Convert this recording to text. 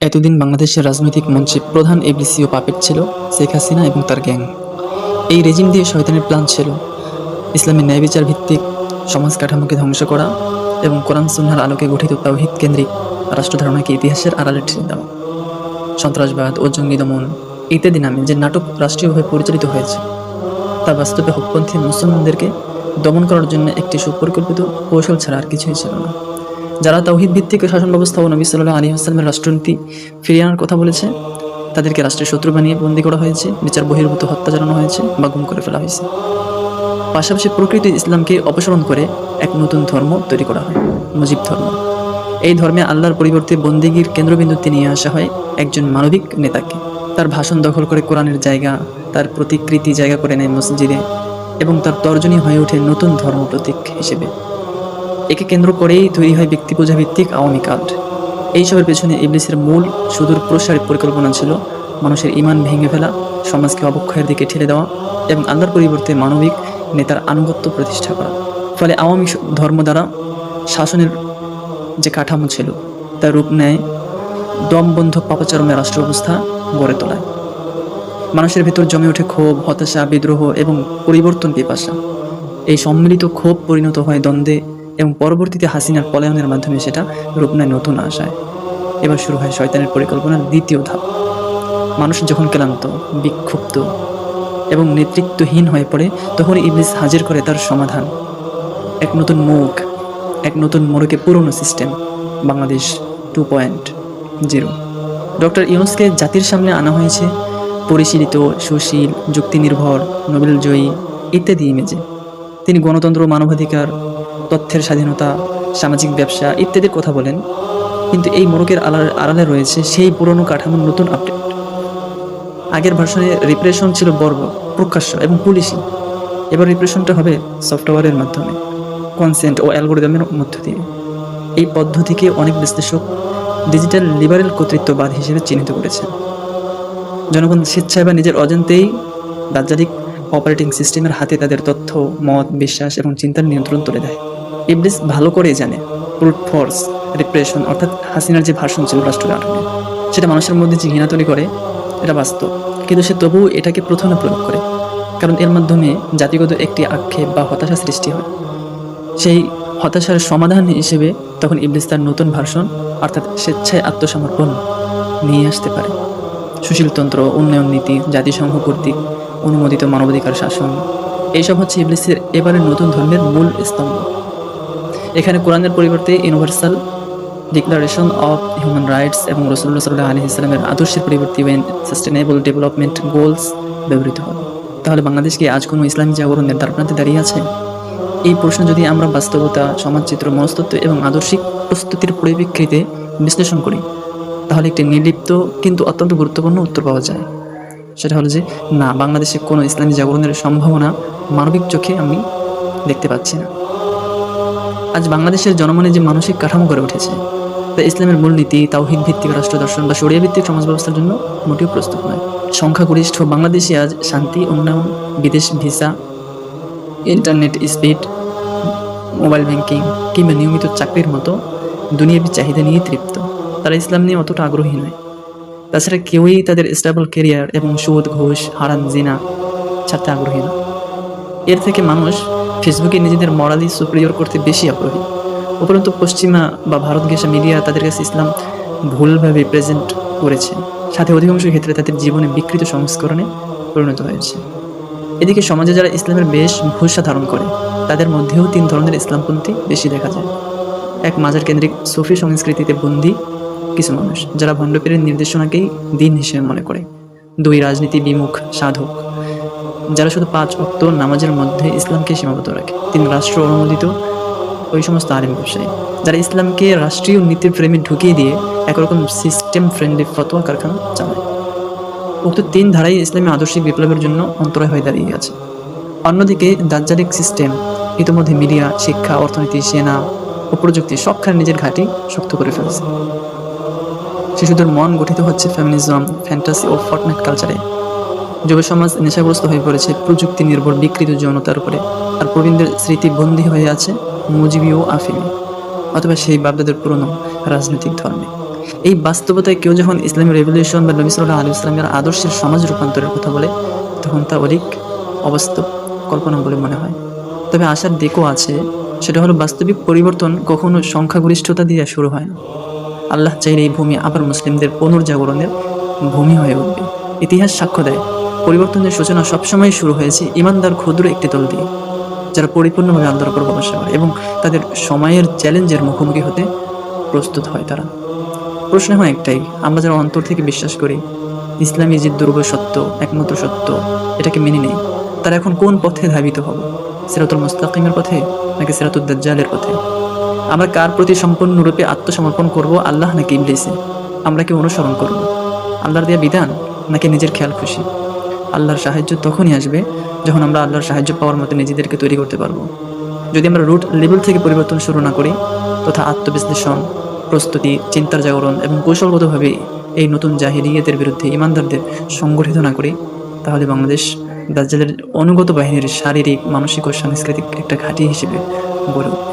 এতদিন বাংলাদেশের রাজনৈতিক মঞ্চে প্রধান এবিসি ও পাপেট ছিল শেখ হাসিনা এবং তার গ্যাং। এই রেজিম দিয়ে শয়তানের প্ল্যান ছিল ইসলামের ন্যায় বিচার ভিত্তিক সমাজ কাঠামোকে ধ্বংস করা এবং কোরআন সুন্নার আলোকে গঠিত তাওহিদ কেন্দ্রিক রাষ্ট্রধারণাকে ইতিহাসের আড়ালে ঠেলে দেওয়া। সন্ত্রাসবাদ ও জঙ্গি দমন ইত্যাদি নামে যে নাটক রাষ্ট্রীয়ভাবে পরিচালিত হয়েছে, তা বাস্তবে হকপন্থী মুসলমানদেরকে দমন করার জন্য একটি সুপরিকল্পিত কৌশল ছাড়া আর কিছুই ছিল না। যারা তাওহিদ ভিত্তিক শাসন ব্যবস্থা ও নবী সাল্লাহ আলী আসলামের রাষ্ট্রনীতি ফিরিয়ে আনার কথা বলেছে, তাদেরকে রাষ্ট্রের শত্রু বানিয়ে বন্দী করা হয়েছে, বিচার বহির্ভূত হত্যা চালানো হয়েছে বা গুম করে ফেলা হয়েছে। পাশাপাশি প্রকৃত ইসলামকে অপসারণ করে এক নতুন ধর্ম তৈরি করা হয়, মুজিব ধর্ম। এই ধর্মে আল্লাহর পরিবর্তে বন্দিগির কেন্দ্রবিন্দুতে নিয়ে আসা হয় একজন মানবিক নেতাকে। তার ভাষণ দখল করে কোরআনের জায়গা, তার প্রতিকৃতি জায়গা করে নেয় মসজিদে এবং তার তর্জনী হয়ে ওঠে নতুন ধর্ম প্রতীক হিসেবে। একে কেন্দ্র করেই তৈরি হয় ব্যক্তি পূজা ভিত্তিক আওয়ামী কাল্ট এইসবের পেছনে ইবলিসের মূল সুদূর প্রসারী পরিকল্পনা ছিল মানুষের ইমান ভেঙে ফেলা, সমাজকে অবক্ষয়ের দিকে ঠেলে দেওয়া এবং আল্লাহর পরিবর্তে মানবিক নেতার আনুগত্য প্রতিষ্ঠা করা। ফলে আওয়ামী ধর্ম দ্বারা শাসনের যে কাঠামো ছিল, তার রূপ নেয় দমবন্ধ পাপাচরমের রাষ্ট্র ব্যবস্থা গড়ে তোলায় মানুষের ভেতর জমে ওঠে ক্ষোভ, হতাশা, বিদ্রোহ এবং পরিবর্তন পিপাসা। এই সম্মিলিত ক্ষোভ পরিণত হয় দ্বন্দ্বে এবং পরবর্তীতে হাসিনার পলায়নের মাধ্যমে সেটা রূপ নেয় নতুন আশায়। এবার শুরু হয় শয়তানের পরিকল্পনার দ্বিতীয় ধাপ। মানুষ যখন ক্লান্ত, বিক্ষুব্ধ এবং নেতৃত্বহীন হয়ে পড়ে, তখন ইবলিস হাজির করে তার সমাধান। এক নতুন মুখ, এক নতুন মোড়কে পুরনো system. Bangladesh two point zero. Doctor ইউনুসকে জাতির সামনে আনা হয়েছে। পরিশীলিত, সুশীল, যুক্তিনির্ভর নোবেল জয়ী ইত্যাদি ইমেজে। তিনি গণতন্ত্র, মানবাধিকার, তথ্যের স্বাধীনতা, সামাজিক ব্যবসা ইত্যাদির কথা বলেন। কিন্তু এই মোড়কের আড়ালে আড়ালে রয়েছে সেই পুরনো কাঠামোর নতুন আপডেট। আগের ভার্সনে রিপ্রেশন ছিল বর্ব প্রকাশ্য এবং পুলিশি এবার রিপ্রেশনটা হবে সফটওয়্যারের মাধ্যমে কনসেন্ট ও অ্যালগোরিদমের মধ্য দিয়ে। এই পদ্ধতিকে অনেক বিশ্লেষক ডিজিটাল লিবারেল কর্তৃত্ববাদ হিসেবে চিহ্নিত করেছেন। জনগণ স্বেচ্ছায় বা নিজের অজান্তেই দাজ্জালিক অপারেটিং সিস্টেমের হাতে তাদের তথ্য, মত, বিশ্বাস এবং চিন্তার নিয়ন্ত্রণ তুলে দেয়। ইবলিস ভালো করেই জানে ব্রুট ফোর্স রিপ্রেশন অর্থাৎ হাসিনার যে ভাষণ ছিল রাষ্ট্র সেটা মানুষের মধ্যে যে ঘৃণা তৈরি করে, এটা বাস্তব। কিন্তু সে তবুও এটাকে প্রথমে প্রয়োগ করে। কারণ এর মাধ্যমে জাতিগত একটি আক্ষেপ বা হতাশা সৃষ্টি হয়। সেই হতাশার সমাধান হিসেবে তখন ইবলিস তার নতুন ভার্সন অর্থাৎ স্বেচ্ছায় আত্মসমর্পণ নিয়ে আসতে পারে। সুশীলতন্ত্র উন্নয়ন নীতি, জাতিসংঘ কর্তৃক অনুমোদিত মানবাধিকার শাসন। এইসব হচ্ছে ইবলিসের এবারের নতুন ধর্মের মূল স্তম্ভ। এখানে কোরআনের পরিবর্তে universal declaration of human rights এবং রসুল্লাহ সাল্লাহ আলী ইসলামের আদর্শের পরিবর্তে ইভেন সাস্টেনেবল ডেভেলপমেন্ট গোলস ব্যবহৃত হবে তাহলে বাংলাদেশ কি আজ কোনো ইসলামী জাগরণের দ্বারপ্রান্তে দাঁড়িয়ে আছে? এই প্রশ্ন যদি আমরা বাস্তবতা, সমাজচিত্র, মনস্তত্ত্ব এবং আদর্শিক প্রস্তুতির পরিপ্রেক্ষিতে বিশ্লেষণ করি, তাহলে একটি নির্লিপ্ত কিন্তু অত্যন্ত গুরুত্বপূর্ণ উত্তর পাওয়া যায়। সেটা হলো যে, না, বাংলাদেশে কোনো ইসলামী জাগরণের সম্ভাবনা মানবিক চোখে আমি দেখতে পাচ্ছি না। আজ বাংলাদেশের জনমনে যে মানসিক কাঠামো গড়ে উঠেছে, তা ইসলামের মূলনীতি, তাওহিদ ভিত্তিক রাষ্ট্র দর্শন বা সরিয়া ভিত্তিক সমাজ ব্যবস্থার জন্য মোটেও প্রস্তুত নয়। সংখ্যাগরিষ্ঠ বাংলাদেশে আজ শান্তি, উন্নয়ন, বিদেশ visa, internet speed, mobile banking কিংবা নিয়মিত চাকরির মতো দুনিয়াবী চাহিদা নিয়ে তৃপ্ত। তারা ইসলাম নিয়ে অতটা আগ্রহী নয়। তাছাড়া কেউই তাদের স্টেবল কেরিয়ার এবং সুদ, ঘুষ হারান জিনা ছাড়তে আগ্রহী না। এর থেকে মানুষ ফেসবুকে নিজেদের মরালি সুপ্রিয়র করতে বেশি আগ্রহী। উপরন্তু পশ্চিমা বা ভারত ঘেঁষা মিডিয়া তাদের কাছে ইসলাম ভুলভাবে প্রেজেন্ট করেছে। সাথে অধিকাংশ ক্ষেত্রে তাদের জীবনে বিকৃত সংস্করণে পরিণত হয়েছে। এদিকে সমাজে যারা ইসলামের বেশ ভূষা ধারণ করে, তাদের মধ্যেও তিন ধরনের ইসলামপন্থী বেশি দেখা যায়। এক মাজার কেন্দ্রিক সুফি সংস্কৃতিতে বন্দী কিছু মানুষ যারা ভণ্ডপীরের নির্দেশনাকেই দিন হিসেবে মনে করে। দুই রাজনীতি বিমুখ সাধক, যারা শুধু পাঁচ অক্ত নামাজের মধ্যে ইসলামকে সীমাবদ্ধ রাখে। তিন রাষ্ট্র অনুমোদিত ওই সমস্ত আলিম ব্যবসায়ী, যারা ইসলামকে রাষ্ট্রীয় নীতির ফ্রেমে ঢুকিয়ে দিয়ে একরকম সিস্টেম ফ্রেন্ডলি ফতোয়া কারখানা চালায়। উক্ত তিন ধারাই ইসলামী আদর্শিক বিপ্লবের জন্য অন্তরায় হয়ে দাঁড়িয়ে আছে। অন্যদিকে দাজ্জালিক সিস্টেম ইতিমধ্যে মিডিয়া, শিক্ষা, অর্থনীতি, সেনা ও প্রযুক্তি সবখানে নিজের ঘাঁটি শক্ত করে ফেলেছে। শিশুদের মন গঠিত হচ্ছে ফেমিনিজম ফ্যান্টাসি ও ফটনেট কালচারে যুব সমাজ নেশাগ্রস্ত হয়ে পড়েছে প্রযুক্তি নির্ভর বিকৃত যৌনতার উপরে। আর প্রবীণদের স্মৃতি বন্দী হয়ে আছে মুজিবি ও আফিমে, অথবা সেই বাপদাদের পুরনো রাজনৈতিক ধর্মে। এই বাস্তবতায় কেউ যখন ইসলামী রেভলিউশন বা নবী সাল্লাহ আলী ইসলামের আদর্শের সমাজ রূপান্তরের কথা বলে, তখন তা অধিক অবাস্তব কল্পনা বলে মনে হয়। তবে আশার দিকও আছে, সেটা হলো বাস্তবিক পরিবর্তন কখনো সংখ্যাগরিষ্ঠতা দিয়ে শুরু হয় না। আল্লাহ চাইলে এই ভূমি আবার মুসলিমদের পুনর্জাগরণের ভূমি হয়ে উঠবে। ইতিহাস সাক্ষ্য দেয়, পরিবর্তনের সূচনা সবসময় শুরু হয়েছে ইমানদার ক্ষুদ্র একটি দল দিয়ে, যারা পরিপূর্ণভাবে আল্লাহর উপর ভরসা করে এবং তাদের সময়ের চ্যালেঞ্জের মুখোমুখি হতে প্রস্তুত হয় তারা। প্রশ্ন হয় একটাই, আমরা যারা অন্তর থেকে বিশ্বাস করি, ইসলামী যে দুর্গ সত্য, একমাত্র সত্য, এটাকে মেনে নেই, তারা এখন কোন পথে ধাবিত হবে? সিরাতুল মুস্তাকিমের পথে নাকি সিরাতুল দাজ্জালের পথে? আমরা কার প্রতি সম্পূর্ণরূপে আত্মসমর্পণ করব? আল্লাহ নাকি ইবলিসে আমরা কি অনুসরণ করব? আল্লাহর দেওয়া বিধান নাকি নিজের খেয়াল খুশি? আল্লাহর সাহায্য তখনই আসবে যখন আমরা আল্লাহর সাহায্য পাওয়ার মতো নিজেদেরকে তৈরি করতে পারব। যদি আমরা রুট লেভেল থেকে পরিবর্তন শুরু না করি, তথা আত্মবিশ্লেষণ, প্রস্তুতি, চিন্তার জাগরণ এবং কৌশলগতভাবে এই নতুন জাহিরিয়তের বিরুদ্ধে ইমানদারদের সংগঠিত না করি, তাহলে বাংলাদেশ দাজ্জালের অনুগত বাহিনীর শারীরিক, মানসিক ও সাংস্কৃতিক একটা ঘাঁটি হিসেবে গড়ে